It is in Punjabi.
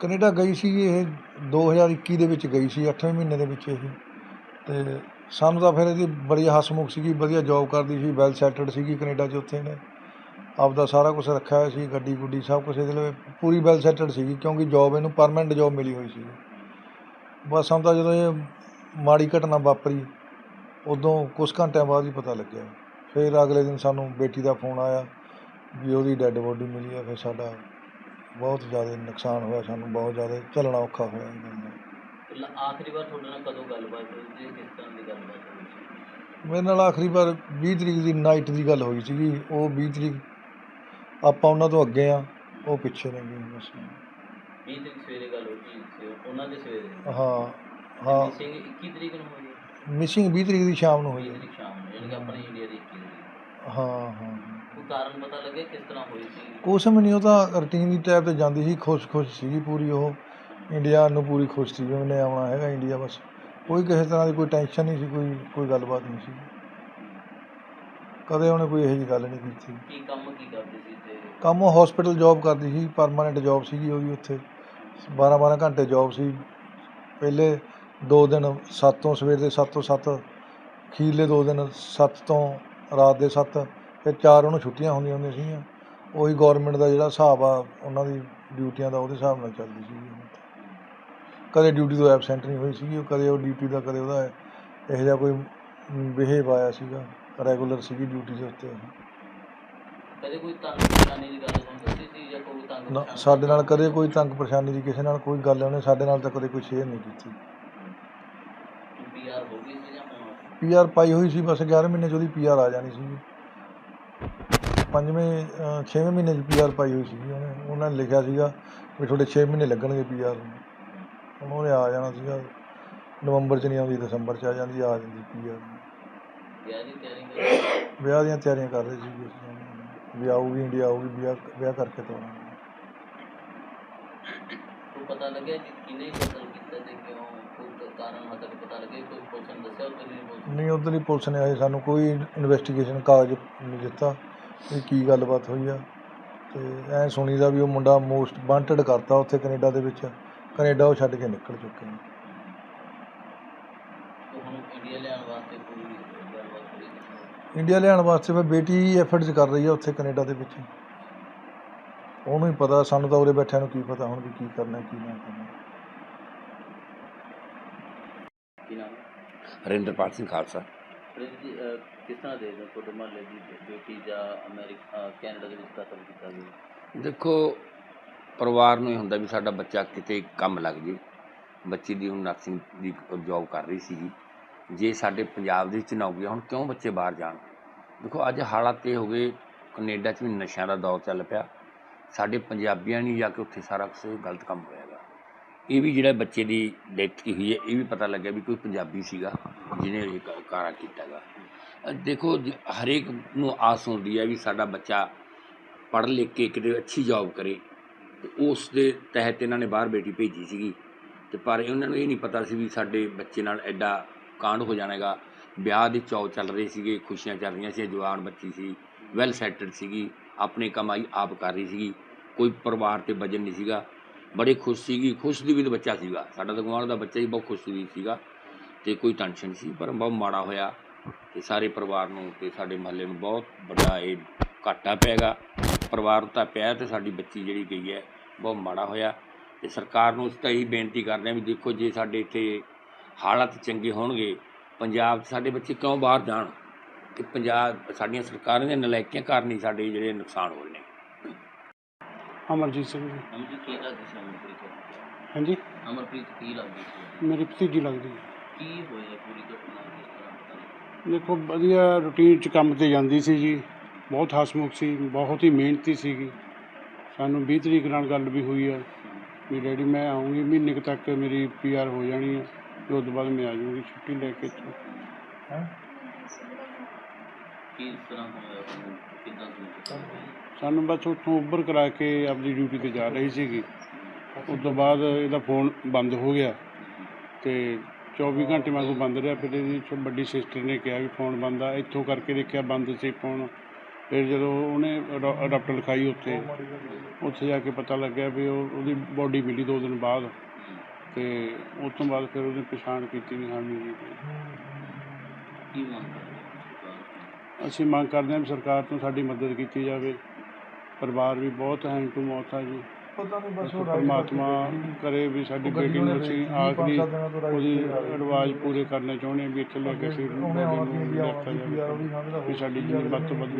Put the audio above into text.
ਕਨੇਡਾ ਗਈ ਸੀ ਇਹ 2021 ਦੇ ਵਿੱਚ ਗਈ ਸੀ, ਅੱਠਵੇਂ ਮਹੀਨੇ ਦੇ ਵਿੱਚ ਇਹ। ਅਤੇ ਸਾਨੂੰ ਤਾਂ ਫਿਰ ਇਹਦੀ ਬੜੀ ਹਸਮੁਖ ਸੀਗੀ, ਵਧੀਆ ਜੋਬ ਕਰਦੀ ਸੀ ਵੈਲ ਸੈਟਲਡ ਸੀਗੀ ਕਨੇਡਾ 'ਚ ਉੱਥੇ ਇਹਨੇ। ਆਪਦਾ ਸਾਰਾ ਕੁਝ ਰੱਖਿਆ ਹੋਇਆ ਸੀ, ਗੱਡੀ ਗੁੱਡੀ ਸਭ ਕੁਝ ਇਹਦੇ ਲਈ ਪੂਰੀ ਵੈਲ ਸੈਟਲਡ ਸੀਗੀ ਕਿਉਂਕਿ ਜੋਬ ਇਹਨੂੰ ਪਰਮਨੈਂਟ ਜੋਬ ਮਿਲੀ ਹੋਈ ਸੀ। ਬਸ ਸਾਨੂੰ ਤਾਂ ਜਦੋਂ ਇਹ ਮਾੜੀ ਘਟਨਾ ਵਾਪਰੀ, ਉਦੋਂ ਕੁਝ ਘੰਟਿਆਂ ਬਾਅਦ ਹੀ ਪਤਾ ਲੱਗਿਆ। ਫਿਰ ਅਗਲੇ ਦਿਨ ਸਾਨੂੰ ਬੇਟੀ ਦਾ ਫੋਨ ਆਇਆ ਵੀ ਉਹਦੀ ਡੈੱਡ ਬੋਡੀ ਮਿਲੀ ਆ, ਫਿਰ ਸਾਡਾ ਬਹੁਤ ਜ਼ਿਆਦਾ ਨੁਕਸਾਨ ਹੋਇਆ ਸਾਨੂੰ ਬਹੁਤ ਜ਼ਿਆਦਾ ਝੱਲਣਾ ਔਖਾ ਹੋਇਆ ਇਹ ਗੱਲ ਦਾ ਪਹਿਲਾਂ ਆਖਰੀ ਵਾਰ ਤੁਹਾਡੇ ਨਾਲ ਕਦੋਂ ਗੱਲਬਾਤ ਹੋਈ ਸੀ? ਕਿਸ ਤਰ੍ਹਾਂ ਦੀ ਗੱਲਬਾਤ ਹੋਈ ਸੀ? ਮੇਰੇ ਨਾਲ ਆਖਰੀ ਵਾਰ 20 ਤਰੀਕ ਦੀ ਨਾਈਟ ਦੀ ਗੱਲ ਹੋਈ ਸੀਗੀ। ਉਹ 20 ਤਰੀਕ ਆਪਾਂ ਉਹਨਾਂ ਤੋਂ ਅੱਗੇ ਆ ਉਹ ਪਿੱਛੇ ਨੇ ਗਏ ਬਸ। 20 ਤਰੀਕ ਸਵੇਰੇ ਗੱਲ ਹੋਈ ਸੀ ਉਹਨਾਂ ਦੇ ਸਵੇਰੇ। ਹਾਂ ਹਾਂ। ਮਿਸਿੰਗ 21 ਤਰੀਕ ਨੂੰ ਹੋਈ ਹੈ? ਮਿਸਿੰਗ 20 ਤਰੀਕ ਦੀ ਸ਼ਾਮ ਨੂੰ 20 ਹੋਈ ਹੈ। ਤਰੀਕ ਸ਼ਾਮ ਨੂੰ ਯਾਨੀ ਕਿ ਆਪਣੇ ਇੰਡੀਆ ਦੀ 21 ਤਰੀਕ। ਹਾਂ ਹਾਂ। ਕੋਈ ਕਾਰਨ ਪਤਾ ਲੱਗਿਆ ਕਿਸ ਤਰ੍ਹਾਂ ਹੋਈ ਸੀ? ਕੁਛ ਵੀ ਨਹੀਂ ਉਹ ਤਾਂ ਰੂਟੀਨ ਦੀ ਟਾਈਪ ਤੇ ਜਾਂਦੀ ਸੀ ਖੁਸ਼-ਖੁਸ਼ ਸੀਗੀ ਪੂਰੀ ਉਹ। ਇੰਡੀਆ ਨੂੰ ਪੂਰੀ ਖੁਸ਼ ਸੀ ਵੀ ਉਹਨੇ ਆਉਣਾ ਹੈਗਾ ਇੰਡੀਆ ਬਸ। ਕੋਈ ਕਿਸੇ ਤਰ੍ਹਾਂ ਦੀ ਕੋਈ ਟੈਨਸ਼ਨ ਨਹੀਂ ਸੀ ਕੋਈ ਕੋਈ ਗੱਲਬਾਤ ਨਹੀਂ ਸੀ। ਕਦੇ ਉਹਨੇ ਕੋਈ ਇਹੋ ਜਿਹੀ ਗੱਲ ਨਹੀਂ ਕੀਤੀ। ਕੀ ਕੰਮ ਕੀ ਕਰਦੇ ਸੀ ਤੇ? ਕੰਮ ਉਹ ਹਸਪੀਟਲ ਜੌਬ ਕਰਦੀ ਸੀ ਪਰਮਾਨੈਂਟ ਜੌਬ ਸੀਗੀ ਉਹਦੀ ਉੱਥੇ। 12 12 ਘੰਟੇ ਜੌਬ ਸੀ। ਪਹਿਲੇ ਦੋ ਦਿਨ 7 ਤੋਂ ਸਵੇਰ ਦੇ 7 ਤੋਂ 7 ਅਖੀਰਲੇ ਦੋ ਦਿਨ 7 ਤੋਂ ਰਾਤ ਦੇ 7 ਫਿਰ ਚਾਰ ਉਹਨੂੰ ਛੁੱਟੀਆਂ ਹੁੰਦੀਆਂ ਹੁੰਦੀਆਂ ਸੀਗੀਆਂ। ਉਹੀ ਗਵਰਨਮੈਂਟ ਦਾ ਜਿਹੜਾ ਹਿਸਾਬ ਆ ਉਹਨਾਂ ਦੀ ਡਿਊਟੀਆਂ ਦਾ ਉਹਦੇ ਹਿਸਾਬ ਨਾਲ ਚੱਲਦੀ ਸੀ ਕਦੇ ਡਿਊਟੀ ਤੋਂ ਐਬਸੈਂਟ ਨਹੀਂ ਹੋਈ ਸੀਗੀ ਉਹ ਕਦੇ ਉਹ ਡਿਊਟੀ ਦਾ ਕਦੇ ਉਹਦਾ ਇਹੋ ਜਿਹਾ ਕੋਈ ਬਿਹੇਵ ਆਇਆ ਸੀਗਾ ਰੈਗੂਲਰ ਸੀਗੀ ਡਿਊਟੀ ਦੇ ਉੱਤੇ। ਕਦੇ ਕੋਈ ਤੰਗ ਪਰੇਸ਼ਾਨੀ ਦੀ ਗੱਲ ਦੱਸੀ ਸੀ ਜਾਂ ਕੋਈ ਤੰਗ ਸਾਡੇ ਨਾਲ ਕਦੇ ਕੋਈ ਤੰਗ ਪਰੇਸ਼ਾਨੀ ਦੀ ਕਿਸੇ ਨਾਲ ਕੋਈ ਗੱਲ ਉਹਨੇ ਸਾਡੇ ਨਾਲ ਤਾਂ ਕਦੇ ਕੋਈ ਸ਼ੇਅਰ ਨਹੀਂ ਕੀਤੀ। ਪੀਆਰ ਹੋ ਗਈ ਸੀ ਜਾਂ ਪੀਆਰ ਪਾਈ ਹੋਈ ਸੀ ਬਸ 11 ਮਹੀਨੇ 'ਚ ਉਹਦੀ ਪੀਆਰ ਆ ਜਾਣੀ ਸੀ ਪੰਜਵੇਂ ਛੇਵੇਂ ਮਹੀਨੇ 'ਚ ਪੀਆਰ ਪਾਈ ਹੋਈ ਸੀ ਉਹਨੇ। ਉਹਨਾਂ ਨੇ ਲਿਖਿਆ ਸੀਗਾ ਵੀ ਤੁਹਾਡੇ 6 ਮਹੀਨੇ ਲੱਗਣਗੇ ਪੀਆਰ ਨੂੰ। ਉਹਨੇ ਆ ਜਾਣਾ ਸੀਗਾ। ਨਵੰਬਰ 'ਚ ਨਹੀਂ ਆਉਂਦੀ ਦਸੰਬਰ 'ਚ ਆ ਜਾਂਦੀ ਆ ਜਾਂਦੀ ਪੀਆਰ ਵਿਆਹ ਦੀਆਂ ਤਿਆਰੀਆਂ ਕਰ ਰਹੇ ਸੀ ਵੀ ਆਊਗੀ ਇੰਡੀਆ ਆਊਗੀ ਵਿਆਹ ਵਿਆਹ ਕਰਕੇ ਤੋਰਾਂਗੇ। ਪਤਾ ਲੱਗਿਆ ਕਿ ਕਿਹਨੇ ਕਤਲ ਕਿਉਂ? ਕੋਈ ਕਾਰਨ ਪਤਾ ਕੋਈ ਦੱਸਿਆ ਨਹੀਂ ਪੁਲਿਸ ਨੇ? ਨਹੀਂ ਉੱਧਰ ਹੀ ਪੁਲਿਸ ਨੇ ਹਜੇ ਸਾਨੂੰ ਕੋਈ ਇਨਵੈਸਟੀਗੇਸ਼ਨ ਕਾਗਜ਼ ਨਹੀਂ ਦਿੱਤਾ ਵੀ ਕੀ ਗੱਲਬਾਤ ਹੋਈ ਆ। ਤੇ ਐ ਸੁਣੀਦਾ ਵੀ ਉਹ ਮੁੰਡਾ ਮੋਸਟ ਵਾਂਟਡ ਕਰਤਾ ਉੱਥੇ ਕੈਨੇਡਾ ਦੇ ਵਿੱਚ। ਕੈਨੇਡਾ ਉਹ ਛੱਡ ਕੇ ਨਿਕਲ ਚੁੱਕੇ ਨੇ ਤੇ ਹੁਣ ਇੰਡੀਆ ਲਿਆਉਣ ਵਾਸਤੇ ਕੋਈ ਗੱਲਬਾਤ ਹੋਈ ਕਿਸੇ ਨਾਲ? ਇੰਡੀਆ ਲਿਆਉਣ ਵਾਸਤੇ ਫਿਰ ਬੇਟੀ ਐਫਰਟਸ ਕਰ ਰਹੀ ਆ ਉੱਥੇ ਕੈਨੇਡਾ ਦੇ ਵਿੱਚ। ਉਹਨੂੰ ਹੀ ਪਤਾ ਸਾਨੂੰ ਤਾਂ ਉਰੇ ਬੈਠਿਆਂ ਨੂੰ ਕੀ ਪਤਾ ਹੁਣ ਵੀ ਕੀ ਕਰਨਾ ਕੀ ਨਾ ਕਰਨਾ। ਕੀ ਨਾਮ ਹਰਿੰਦਰਪਾਲ ਸਿੰਘ ਖਾਲਸਾ। ਪ੍ਰਿੰਸ ਜੀ ਅਹ, ਕਿਸ ਤਰ੍ਹਾਂ ਦੇ ਦਿਓ ਤੁਹਾਡੇ ਮਹੱਲੇ ਦੀ ਬੇਟੀ ਜਾਂ ਅਮਰੀਕਾ ਅਹ, ਕੈਨੇਡਾ ਦੇ ਵਿੱਚ ਕਤਲ ਕੀਤਾ ਗਿਆ? ਦੇਖੋ ਪਰਿਵਾਰ ਨੂੰ ਇਹ ਹੁੰਦਾ ਵੀ ਸਾਡਾ ਬੱਚਾ ਕਿਤੇ ਕੰਮ ਲੱਗ ਜੇ। ਬੱਚੀ ਦੀ ਹੁਣ ਨਰਸਿੰਗ ਦੀ ਜੌਬ ਕਰ ਰਹੀ ਸੀਗੀ। ਜੇ ਸਾਡੇ ਪੰਜਾਬ ਦੇ ਵਿੱਚ ਨਾ ਹੋ ਗਿਆ ਹੁਣ ਕਿਉਂ ਬੱਚੇ ਬਾਹਰ ਜਾਣ? ਦੇਖੋ ਅੱਜ ਹਾਲਾਤ ਇਹ ਹੋ ਗਏ ਕੈਨੇਡਾ 'ਚ ਵੀ ਨਸ਼ਿਆਂ ਦਾ ਦੌਰ ਚੱਲ ਪਿਆ। ਸਾਡੇ ਪੰਜਾਬੀਆਂ ਨੇ ਜਾ ਕੇ ਉੱਥੇ ਸਾਰਾ ਕੁਝ ਗਲਤ ਕੰਮ ਹੋਇਆਗਾ ਇਹ ਵੀ ਜਿਹੜਾ ਬੱਚੇ ਦੀ ਡੈਥ ਕੀ ਹੋਈ ਹੈ ਇਹ ਵੀ ਪਤਾ ਲੱਗਿਆ ਵੀ ਕੋਈ ਪੰਜਾਬੀ ਸੀਗਾ ਜਿਹਨੇ ਇਹ ਕ- ਕਾਰਾ ਕੀਤਾਗਾ ਅ, ਦੇਖੋ ਜ- ਹਰੇਕ ਨੂੰ ਆਸ ਹੁੰਦੀ ਹੈ ਵੀ ਸਾਡਾ ਬੱਚਾ ਪੜ੍ਹ ਲਿਖ ਕੇ ਕਿਤੇ ਅੱਛੀ ਜੌਬ ਕਰੇ। ਤੇ ਉਸ ਦੇ ਤਹਿਤ ਇਹਨਾਂ ਨੇ ਬਾਹਰ ਬੇਟੀ ਭੇਜੀ ਸੀਗੀ। ਤੇ ਪਰ ਉਹਨਾਂ ਨੂੰ ਇਹ ਨਹੀਂ ਪਤਾ ਸੀ ਵੀ ਸਾਡੇ ਬੱਚੇ ਨਾਲ ਐਡਾ ਕਾਂਡ ਹੋ ਜਾਣਾਗਾ ਵਿਆਹ ਦੇ ਚੌ ਚੱਲ ਰਹੇ ਸੀਗੇ ਖੁਸ਼ੀਆਂ ਚੱਲ ਰਹੀਆਂ ਸੀ ਜਵਾਨ ਬੱਚੀ ਸੀ ਵੈਲ ਸੈਟਲਡ ਸੀਗੀ ਆਪਣੀ ਕਮਾਈ ਆਪ ਕਰ ਰਹੀ ਸੀਗੀ। ਕੋਈ ਪਰਿਵਾਰ ਤੇ ਵਜਨ ਨਹੀਂ ਸੀਗਾ। ਬੜੇ ਖੁਸ਼ ਸੀਗੀ, ਖੁਸ਼ ਦੀ ਵੀ ਤਾਂ ਬੱਚਾ ਸੀਗਾ। ਸਾਡਾ ਤਾਂ ਗੁਆਂਢ ਦਾ ਬੱਚਾ ਹੀ ਬਹੁਤ ਖੁਸ਼ ਵੀ ਸੀਗਾ ਤੇ ਕੋਈ ਟੈਨਸ਼ਨ ਸੀ, ਪਰ ਬਹੁਤ ਮਾੜਾ ਹੋਇਆ ਤੇ ਸਾਰੇ ਪਰਿਵਾਰ ਨੂੰ ਤੇ ਸਾਡੇ ਮਹੱਲੇ ਨੂੰ ਬਹੁਤ ਵੱਡਾ ਇਹ ਘਾਟਾ ਪੈਗਾ ਪਰਿਵਾਰ ਤਾਂ ਪਿਆ ਤੇ ਸਾਡੀ ਬੱਚੀ ਜਿਹੜੀ ਗਈ ਹੈ, ਬਹੁਤ ਮਾੜਾ ਹੋਇਆ ਤੇ ਸਰਕਾਰ ਨੂੰ ਇਸ ਤਾਂ ਇਹੀ ਬੇਨਤੀ ਕਰਦੇ ਹਾਂ ਵੀ ਦੇਖੋ ਜੇ ਸਾਡੇ ਇੱਥੇ ਹਾਲਾਤ ਚੰਗੇ ਹੋਣਗੇ, ਪੰਜਾਬ 'ਚ ਸਾਡੇ ਬੱਚੇ ਕਿਉਂ ਬਾਹਰ ਜਾਣ? ਕਿ ਪੰਜਾਬ, ਸਾਡੀਆਂ ਸਰਕਾਰਾਂ ਦੀਆਂ ਨਲਾਇਕੀਆਂ ਕਾਰਨ ਹੀ ਸਾਡੇ ਜਿਹੜੇ ਨੁਕਸਾਨ ਹੋ ਰਹੇ ਨੇ। ਅਮਰਜੀਤ ਸਿੰਘ ਜੀ। ਅਮਰ ਜੀ ਕੀ ਲੱਗਦੀ ਸੀ ਅਮਰਪ੍ਰੀਤ ਹਾਂਜੀ? ਅਮਰਪ੍ਰੀਤ ਕੀ ਲੱਗਦੀ ਸੀ? ਮੇਰੀ ਭਤੀਜੀ ਲੱਗਦੀ ਹੈ। ਕੀ ਹੋਇਆ ਪੂਰੀ ਘਟਨਾ ਕਿਸ ਤਰ੍ਹਾਂ ਪਤਾ ਲੱਗਿਆ? ਦੇਖੋ ਵਧੀਆ ਰੂਟੀਨ 'ਚ ਕੰਮ ਤੇ ਜਾਂਦੀ ਸੀ ਜੀ। ਬਹੁਤ ਹਸਮੁਖ ਸੀ ਬਹੁਤ ਹੀ ਮਿਹਨਤੀ ਸੀਗੀ। ਸਾਨੂੰ 20 ਤਰੀਕ ਨਾਲ ਗੱਲ ਵੀ ਹੋਈ ਆ ਵੀ ਡੈਡੀ ਮੈਂ ਆਉਂਗੀ ਮਹੀਨੇ ਕੁ ਤੱਕ ਮੇਰੀ ਪੀਆਰ ਹੋ ਜਾਣੀ ਆ ਤੇ ਉਸ ਤੋਂ ਬਾਅਦ ਮੈਂ ਆ ਜਾਊਂਗੀ ਛੁੱਟੀ ਲੈ ਕੇ ਇੱਥੋਂ। ਕਿਸ ਤਰ੍ਹਾਂ ਹੋਇਆ ਤੁਹਾਨੂੰ ਕਿੱਦਾਂ ਤੁਹਾਨੂੰ ਸਾਨੂੰ ਬਸ ਉੱਥੋਂ ਉੱਭਰ ਕਰਾ ਕੇ ਆਪਣੀ ਡਿਊਟੀ ਤੇ ਜਾ ਰਹੀ ਸੀਗੀ। ਉਸ ਤੋਂ ਬਾਅਦ ਇਹਦਾ ਫੋਨ ਬੰਦ ਹੋ ਗਿਆ ਤੇ 24 ਘੰਟੇ ਵਾਂਗੂ ਬੰਦ ਰਿਹਾ। ਫਿਰ ਇਹਦੀ ਛੋ- ਵੱਡੀ ਸਿਸਟਰ ਨੇ ਕਿਹਾ ਵੀ ਫੋਨ ਬੰਦ ਆ। ਇੱਥੋਂ ਕਰਕੇ ਦੇਖਿਆ ਬੰਦ ਸੀ ਫੋਨ ਫਿਰ ਜਦੋਂ ਉਹਨੇ ਅਡਾਪਟ ਲਿਖਾਈ ਉੱਥੇ ਉੱਥੇ ਜਾ ਕੇ ਪਤਾ ਲੱਗਿਆ ਵੀ ਉਹ ਉਹਦੀ ਬੋਡੀ ਮਿਲੀ ਦੋ ਦਿਨ ਬਾਅਦ। ਤੇ ਉਸ ਤੋਂ ਬਾਅਦ ਫਿਰ ਉਹਦੀ ਪਛਾਣ ਕੀਤੀ ਵੀ ਹਾਂ ਮੇਰੀ ਕੀ ਮੰਗ ਕਰਦੇ? ਅਸੀਂ ਮੰਗ ਕਰਦੇ ਹਾਂ ਵੀ ਸਰਕਾਰ ਤੋਂ ਸਾਡੀ ਮਦਦ ਕੀਤੀ ਜਾਵੇ। ਪਰਿਵਾਰ ਵੀ ਬਹੁਤ ਹੈਂਡ ਟੂ ਮੌਤ ਆ ਜੀ। ਪਤਾ ਨਹੀਂ ਬਸ ਉਹ ਪਰਮਾਤਮਾ ਕਰੇ ਵੀ ਸਾਡੀ ਬੇਟੀ ਨੂੰ ਅਸੀਂ ਆਖਰੀ ਉਹਦੀ। ਰਿਵਾਜ ਪੂਰੇ ਕਰਨੇ ਚਾਹੁੰਦੇ ਹਾਂ ਵੀ ਇੱਥੇ ਲੈ ਕੇ ਅਸੀਂ ਉਹਨੇ ਆਉਣਾ ਸੀ ਜਾਵੇ। ਵੀ ਸਾਡੀ ਜਿੰਨੀ ਵੱਧ ਤੋਂ ਵੱਧ